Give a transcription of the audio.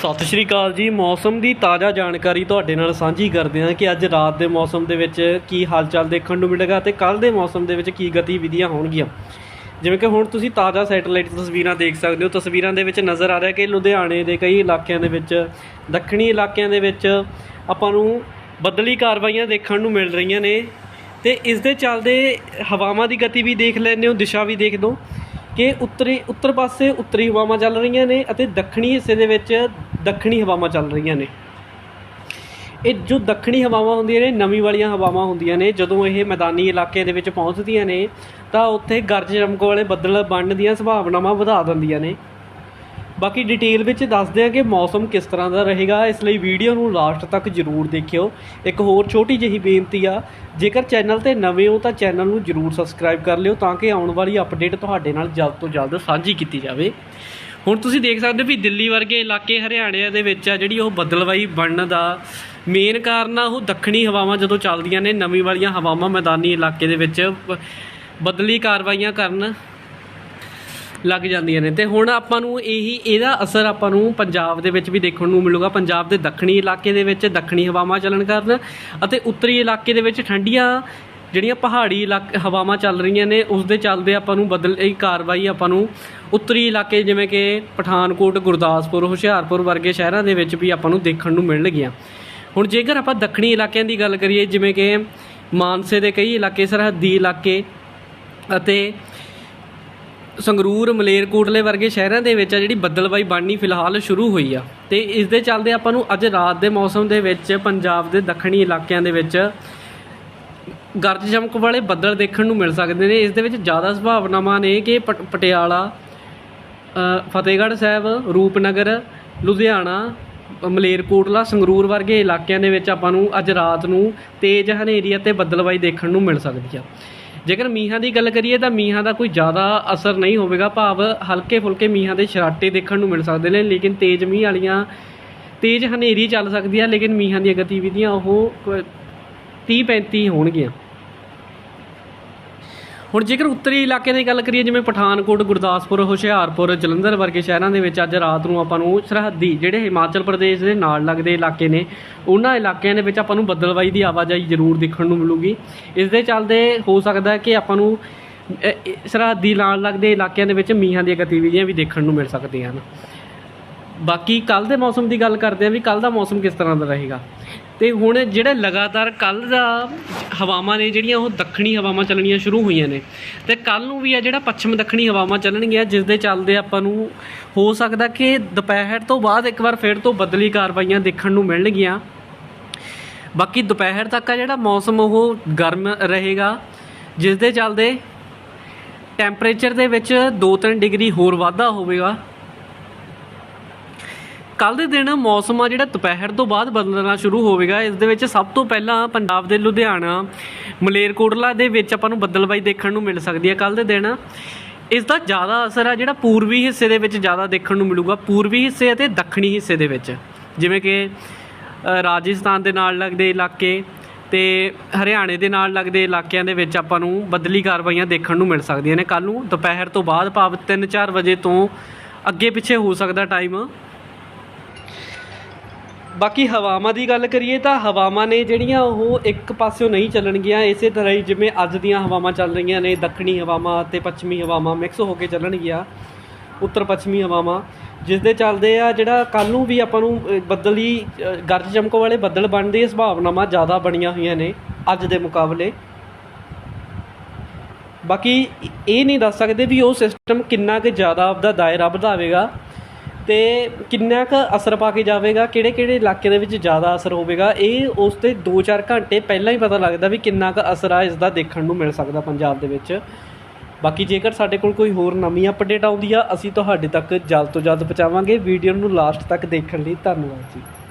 ਸਤਿ ਸ਼੍ਰੀ ਅਕਾਲ ਜੀ। ਮੌਸਮ ਦੀ ਤਾਜ਼ਾ ਜਾਣਕਾਰੀ ਤੁਹਾਡੇ ਨਾਲ ਸਾਂਝੀ ਕਰਦੇ ਹਾਂ ਕਿ ਅੱਜ ਰਾਤ ਦੇ ਮੌਸਮ ਦੇ ਵਿੱਚ ਕੀ ਹਾਲਚਾਲ ਦੇਖਣ ਨੂੰ ਮਿਲੇਗਾ ਤੇ ਕੱਲ ਦੇ ਮੌਸਮ ਦੇ ਵਿੱਚ ਕੀ ਗਤੀਵਿਧੀਆਂ ਹੋਣਗੀਆਂ। ਜਿਵੇਂ ਕਿ ਹੁਣ ਤੁਸੀਂ ਤਾਜ਼ਾ ਸੈਟੇਲਾਈਟ ਤਸਵੀਰਾਂ ਦੇਖ ਸਕਦੇ ਹੋ। ਤਸਵੀਰਾਂ ਦੇ ਵਿੱਚ ਨਜ਼ਰ ਆ ਰਿਹਾ ਕਿ ਲੁਧਿਆਣੇ ਦੇ ਕਈ ਇਲਾਕਿਆਂ ਦੇ ਵਿੱਚ, ਦੱਖਣੀ ਇਲਾਕਿਆਂ ਦੇ ਵਿੱਚ ਆਪਾਂ ਨੂੰ ਬੱਦਲੀ ਕਾਰਵਾਈਆਂ ਦੇਖਣ ਨੂੰ ਮਿਲ ਰਹੀਆਂ ਨੇ ਤੇ ਇਸ ਦੇ ਚੱਲਦੇ ਹਵਾਵਾਂ ਦੀ ਗਤੀ ਵੀ ਦੇਖ ਲੈਂਦੇ ਹੋ, ਦਿਸ਼ਾ ਵੀ ਦੇਖ ਦੋ ਕਿ ਉੱਤਰੀ, ਉੱਤਰ ਪਾਸੇ ਉੱਤਰੀ ਹਵਾਵਾਂ ਚੱਲ ਰਹੀਆਂ ਨੇ ਅਤੇ ਦੱਖਣੀ ਹਿੱਸੇ ਦੇ ਵਿੱਚ ਦੱਖਣੀ ਹਵਾਵਾਂ ਚੱਲ ਰਹੀਆਂ ਨੇ। ਇਹ ਜੋ ਦੱਖਣੀ ਹਵਾਵਾਂ ਹੁੰਦੀਆਂ ਨੇ, ਨਵੀਂ ਵਾਲੀਆਂ ਹਵਾਵਾਂ ਹੁੰਦੀਆਂ ਨੇ, ਜਦੋਂ ਇਹ ਮੈਦਾਨੀ ਇਲਾਕੇ ਦੇ ਵਿੱਚ ਪਹੁੰਚਦੀਆਂ ਨੇ, ਤਾਂ ਉੱਥੇ ਗਰਜ ਚਮਕ ਵਾਲੇ ਬੱਦਲ ਬਣਨ ਦੀਆਂ ਸੰਭਾਵਨਾਵਾਂ ਵਧਾ ਦਿੰਦੀਆਂ ਨੇ। ਬਾਕੀ ਡਿਟੇਲ ਵਿੱਚ ਦੱਸਦੇ ਆ ਕਿ ਮੌਸਮ ਕਿਸ ਤਰ੍ਹਾਂ ਦਾ ਰਹੇਗਾ। ਇਸ ਲਈ ਵੀਡੀਓ ਨੂੰ ਲਾਸਟ ਤੱਕ ਜ਼ਰੂਰ ਦੇਖਿਓ। ਇੱਕ ਹੋਰ ਛੋਟੀ ਜਿਹੀ ਬੇਨਤੀ ਆ, ਜੇਕਰ ਚੈਨਲ ਤੇ ਨਵੇਂ ਹੋ ਤਾਂ ਚੈਨਲ ਨੂੰ ਜ਼ਰੂਰ ਸਬਸਕ੍ਰਾਈਬ ਕਰ ਲਿਓ, ਤਾਂ ਕਿ ਆਉਣ ਵਾਲੀ ਅਪਡੇਟ ਤੁਹਾਡੇ ਨਾਲ ਜਲਦ ਤੋਂ ਜਲਦ ਸਾਂਝੀ ਕੀਤੀ ਜਾਵੇ। ਹੁਣ ਤੁਸੀਂ ਦੇਖ ਸਕਦੇ ਹੋ ਵੀ ਦਿੱਲੀ ਵਰਗੇ ਇਲਾਕੇ ਹਰਿਆਣੇ ਦੇ ਵਿੱਚ ਆ ਜਿਹੜੀ ਉਹ ਬਦਲਵਾਈ ਬਣਨ ਦਾ ਮੇਨ ਕਾਰਨ ਆ, ਉਹ ਦੱਖਣੀ ਹਵਾਵਾਂ ਜਦੋਂ ਚੱਲਦੀਆਂ ਨੇ, ਨਵੀਂ ਵਾਲੀਆਂ ਹਵਾਵਾਂ ਮੈਦਾਨੀ ਇਲਾਕੇ ਦੇ ਵਿੱਚ ਬਦਲੀ ਕਾਰਵਾਈਆਂ ਕਰਨ ਲੱਗ ਜਾਂਦੀਆਂ ਨੇ। ਤੇ ਹੁਣ ਆਪਾਂ ਨੂੰ ਇਹੀ, ਇਹਦਾ ਅਸਰ ਆਪਾਂ ਨੂੰ ਪੰਜਾਬ ਦੇ ਵਿੱਚ ਵੀ ਦੇਖਣ ਨੂੰ ਮਿਲੂਗਾ। ਪੰਜਾਬ ਦੇ ਦੱਖਣੀ ਇਲਾਕੇ ਦੇ ਵਿੱਚ ਦੱਖਣੀ ਹਵਾਵਾਂ ਚੱਲਣ ਕਾਰਨ ਅਤੇ ਉੱਤਰੀ ਇਲਾਕੇ ਦੇ ਵਿੱਚ ਠੰਡੀਆਂ ਜਿਹੜੀਆਂ ਪਹਾੜੀ ਇਲਾਕੇ ਹਵਾਵਾਂ ਚੱਲ ਰਹੀਆਂ ਨੇ ਉਸ ਦੇ ਚੱਲਦੇ ਆਪਾਂ ਨੂੰ ਬਦਲ ਇਹ ਕਾਰਵਾਈ ਆਪਾਂ ਨੂੰ ਉੱਤਰੀ ਇਲਾਕੇ ਜਿਵੇਂ ਕਿ ਪਠਾਨਕੋਟ, ਗੁਰਦਾਸਪੁਰ, ਹੁਸ਼ਿਆਰਪੁਰ ਵਰਗੇ ਸ਼ਹਿਰਾਂ ਦੇ ਵਿੱਚ ਵੀ ਆਪਾਂ ਨੂੰ ਦੇਖਣ ਨੂੰ ਮਿਲਣਗੀਆਂ ਹੁਣ ਜੇਕਰ ਆਪਾਂ ਦੱਖਣੀ ਇਲਾਕਿਆਂ ਦੀ ਗੱਲ ਕਰੀਏ, ਜਿਵੇਂ ਕਿ ਮਾਨਸੇ ਦੇ ਕਈ ਇਲਾਕੇ, ਸਰਹੱਦੀ ਇਲਾਕੇ ਅਤੇ ਸੰਗਰੂਰ, ਮਲੇਰਕੋਟਲੇ ਵਰਗੇ ਸ਼ਹਿਰਾਂ ਦੇ ਵਿੱਚ ਆ ਜਿਹੜੀ ਬੱਦਲਬਾਈ ਬਣਨੀ ਫਿਲਹਾਲ ਸ਼ੁਰੂ ਹੋਈ ਆ। ਤੇ ਇਸ ਦੇ ਚੱਲਦੇ ਆਪਾਂ ਨੂੰ ਅੱਜ ਰਾਤ ਦੇ ਮੌਸਮ ਦੇ ਵਿੱਚ, ਪੰਜਾਬ ਦੇ ਦੱਖਣੀ ਇਲਾਕਿਆਂ ਦੇ ਵਿੱਚ ਗਰਜ ਚਮਕ ਵਾਲੇ ਬੱਦਲ ਦੇਖਣ ਨੂੰ ਮਿਲ ਸਕਦੇ ਨੇ। ਇਸ ਦੇ ਵਿੱਚ ਜ਼ਿਆਦਾ ਸੰਭਾਵਨਾਵਾਂ ਨੇ ਕਿ ਪਟ- ਪਟਿਆਲਾ ਫਤਿਹਗੜ੍ਹ ਸਾਹਿਬ, ਰੂਪਨਗਰ, ਲੁਧਿਆਣਾ, ਮਲੇਰਕੋਟਲਾ, ਸੰਗਰੂਰ ਵਰਗੇ ਇਲਾਕਿਆਂ ਦੇ ਵਿੱਚ ਆਪਾਂ ਨੂੰ ਅੱਜ ਰਾਤ ਨੂੰ ਤੇਜ਼ ਹਨੇਰੀ ਅਤੇ ਬੱਦਲਬਾਈ ਦੇਖਣ ਨੂੰ ਮਿਲ ਸਕਦੀ ਆ। ਜੇਕਰ ਮੀਂਹਾਂ ਦੀ ਗੱਲ ਕਰੀਏ ਤਾਂ ਮੀਂਹਾਂ ਦਾ ਕੋਈ ਜ਼ਿਆਦਾ ਅਸਰ ਨਹੀਂ ਹੋਵੇਗਾ। ਭਾਵ ਹਲਕੇ ਫੁਲਕੇ ਮੀਂਹਾਂ ਦੇ ਛਰਾਟੇ ਦੇਖਣ ਨੂੰ ਮਿਲ ਸਕਦੇ ਨੇ, ਲੇਕਿਨ ਤੇਜ਼ ਮੀਂਹ ਵਾਲੀਆਂ ਤੇਜ਼ ਹਨੇਰੀ ਚੱਲ ਸਕਦੀ ਹੈ ਲੇਕਿਨ ਮੀਂਹਾਂ ਦੀਆਂ ਗਤੀਵਿਧੀਆਂ ਉਹ 30 35 ਹੋਣਗੀਆਂ। ਹੁਣ ਜੇਕਰ ਉੱਤਰੀ ਇਲਾਕੇ ਦੀ ਗੱਲ ਕਰੀਏ, ਜਿਵੇਂ ਪਠਾਨਕੋਟ, ਗੁਰਦਾਸਪੁਰ, ਹੁਸ਼ਿਆਰਪੁਰ, ਜਲੰਧਰ ਵਰਗੇ ਸ਼ਹਿਰਾਂ ਦੇ ਵਿੱਚ ਅੱਜ ਰਾਤ ਨੂੰ ਆਪਾਂ ਨੂੰ ਸਰਹੱਦੀ, ਜਿਹੜੇ ਹਿਮਾਚਲ ਪ੍ਰਦੇਸ਼ ਦੇ ਨਾਲ ਲੱਗਦੇ ਇਲਾਕੇ ਨੇ, ਉਹਨਾਂ ਇਲਾਕਿਆਂ ਦੇ ਵਿੱਚ ਆਪਾਂ ਨੂੰ ਬੱਦਲਵਾਈ ਦੀ ਆਵਾਜਾਈ ਜ਼ਰੂਰ ਦੇਖਣ ਨੂੰ ਮਿਲੂਗੀ। ਇਸ ਦੇ ਚੱਲਦੇ ਹੋ ਸਕਦਾ ਹੈ ਕਿ ਆਪਾਂ ਨੂੰ ਸਰਹੱਦੀ ਨਾਲ ਲੱਗਦੇ ਇਲਾਕਿਆਂ ਦੇ ਵਿੱਚ ਮੀਂਹਾਂ ਦੀਆਂ ਗਤੀਵਿਧੀਆਂ ਵੀ ਦੇਖਣ ਨੂੰ ਮਿਲ ਸਕਦੀਆਂ ਹਨ। ਬਾਕੀ ਕੱਲ ਦੇ ਮੌਸਮ ਦੀ ਗੱਲ ਕਰਦੇ ਆ ਵੀ ਕੱਲ ਦਾ ਮੌਸਮ ਕਿਸ ਤਰ੍ਹਾਂ ਦਾ ਰਹੇਗਾ। ਤੇ ਹੁਣ ਜਿਹੜਾ ਲਗਾਤਾਰ ਕੱਲ ਦਾ ਹਵਾਵਾਂ ਨੇ ਜਿਹੜੀਆਂ ਉਹ ਦੱਖਣੀ ਹਵਾਵਾਂ ਚੱਲਣੀਆਂ ਸ਼ੁਰੂ ਹੋਈਆਂ ਨੇ ਤੇ ਕੱਲ ਨੂੰ ਵੀ ਆ ਜਿਹੜਾ ਪੱਛਮ ਦੱਖਣੀ ਹਵਾਵਾਂ ਚੱਲਣਗੀਆਂ, ਜਿਸ ਦੇ ਚੱਲਦੇ ਆਪਾਂ ਨੂੰ ਹੋ ਸਕਦਾ ਕਿ ਦੁਪਹਿਰ ਤੋਂ ਬਾਅਦ ਇੱਕ ਵਾਰ ਫਿਰ ਤੋਂ ਬਦਲੀ ਕਾਰਵਾਈਆਂ ਦੇਖਣ ਨੂੰ ਮਿਲਣਗੀਆਂ। ਬਾਕੀ ਦੁਪਹਿਰ ਤੱਕ ਆ ਜਿਹੜਾ ਮੌਸਮ ਉਹ ਗਰਮ ਰਹੇਗਾ, ਜਿਸ ਦੇ ਚੱਲਦੇ ਟੈਂਪਰੇਚਰ ਦੇ ਵਿੱਚ 2-3 ਡਿਗਰੀ ਹੋਰ ਵਾਧਾ ਹੋਵੇਗਾ। ਕੱਲ ਦੇ ਦਿਨ ਮੌਸਮ ਆ ਜਿਹੜਾ ਦੁਪਹਿਰ ਤੋਂ ਬਾਅਦ ਬਦਲਣਾ ਸ਼ੁਰੂ ਹੋਵੇਗਾ। ਇਸ ਦੇ ਵਿੱਚ ਸਭ ਤੋਂ ਪਹਿਲਾਂ ਪੰਜਾਬ ਦੇ ਲੁਧਿਆਣਾ, ਮਲੇਰਕੋਟਲਾ ਦੇ ਵਿੱਚ ਆਪਾਂ ਨੂੰ ਬੱਦਲਬਾਈ ਦੇਖਣ ਨੂੰ ਮਿਲ ਸਕਦੀ ਹੈ ਕੱਲ ਦੇ ਦਿਨ। ਇਸ ਦਾ ਜ਼ਿਆਦਾ ਅਸਰ ਆ ਜਿਹੜਾ ਪੂਰਬੀ ਹਿੱਸੇ ਦੇ ਵਿੱਚ ਜ਼ਿਆਦਾ ਦੇਖਣ ਨੂੰ ਮਿਲੂਗਾ, ਪੂਰਬੀ ਹਿੱਸੇ ਅਤੇ ਦੱਖਣੀ ਹਿੱਸੇ ਦੇ ਵਿੱਚ। ਜਿਵੇਂ ਕਿ ਰਾਜਸਥਾਨ ਦੇ ਨਾਲ ਲੱਗਦੇ ਇਲਾਕੇ ਤੇ ਹਰਿਆਣੇ ਦੇ ਨਾਲ ਲੱਗਦੇ ਇਲਾਕਿਆਂ ਦੇ ਵਿੱਚ ਆਪਾਂ ਨੂੰ ਬਦਲੀ ਕਾਰਵਾਈਆਂ ਦੇਖਣ ਨੂੰ ਮਿਲ ਸਕਦੀਆਂ ਨੇ। ਕੱਲ ਨੂੰ ਦੁਪਹਿਰ ਤੋਂ ਬਾਅਦ ਭਾਵ 3-4 ਵਜੇ ਤੋਂ ਅੱਗੇ ਪਿੱਛੇ ਹੋ ਸਕਦਾ ਟਾਈਮ ਬਾਕੀ ਹਵਾਵਾਂ ਦੀ ਗੱਲ ਕਰੀਏ ਤਾਂ ਹਵਾਵਾਂ ਨੇ ਜਿਹੜੀਆਂ ਉਹ ਇੱਕ ਪਾਸਿਓਂ ਨਹੀਂ ਚੱਲਣਗੀਆਂ, ਇਸੇ ਤਰ੍ਹਾਂ ਹੀ ਜਿਵੇਂ ਅੱਜ ਦੀਆਂ ਹਵਾਵਾਂ ਚੱਲ ਰਹੀਆਂ ਨੇ, ਦੱਖਣੀ ਹਵਾਵਾਂ ਅਤੇ ਪੱਛਮੀ ਹਵਾਵਾਂ ਮਿਕਸ ਹੋ ਕੇ ਚੱਲਣਗੀਆਂ ਉੱਤਰ ਪੱਛਮੀ ਹਵਾਵਾਂ ਜਿਸ ਦੇ ਚੱਲਦੇ ਆ ਜਿਹੜਾ ਕੱਲ ਨੂੰ ਵੀ ਆਪਾਂ ਨੂੰ ਬੱਦਲੀ ਗਰਜ ਚਮਕੋ ਵਾਲੇ ਬੱਦਲ ਬਣਨ ਦੀ ਸੰਭਾਵਨਾਵਾਂ ਜ਼ਿਆਦਾ ਬਣੀਆਂ ਹੋਈਆਂ ਨੇ ਅੱਜ ਦੇ ਮੁਕਾਬਲੇ। ਬਾਕੀ ਇਹ ਨਹੀਂ ਦੱਸ ਸਕਦੇ ਵੀ ਉਹ ਸਿਸਟਮ ਕਿੰਨਾ ਕੁ ਜ਼ਿਆਦਾ ਆਪਦਾ ਦਾਇਰਾ ਵਧਾਵੇਗਾ। ਅਤੇ ਕਿੰਨਾ ਕੁ ਅਸਰ ਪਾ ਕੇ ਜਾਵੇਗਾ, ਕਿਹੜੇ ਕਿਹੜੇ ਇਲਾਕੇ ਦੇ ਵਿੱਚ ਜ਼ਿਆਦਾ ਅਸਰ ਹੋਵੇਗਾ, ਇਹ ਉਸ ਤੇ 2-4 ਘੰਟੇ ਪਹਿਲਾਂ ਹੀ ਪਤਾ ਲੱਗਦਾ ਵੀ ਕਿੰਨਾ ਕੁ ਅਸਰ ਆ ਇਸ ਦਾ ਦੇਖਣ ਨੂੰ ਮਿਲ ਸਕਦਾ ਪੰਜਾਬ ਦੇ ਵਿੱਚ। ਬਾਕੀ ਜੇਕਰ ਸਾਡੇ ਕੋਲ ਕੋਈ ਹੋਰ ਨਵੀਂ ਅਪਡੇਟ ਆਉਂਦੀ ਆ ਅਸੀਂ ਤੁਹਾਡੇ ਤੱਕ ਜਲਦ ਤੋਂ ਜਲਦ ਪਹੁੰਚਾਵਾਂਗੇ। ਵੀਡੀਓ ਨੂੰ ਲਾਸਟ ਤੱਕ ਦੇਖਣ ਲਈ ਧੰਨਵਾਦ ਜੀ।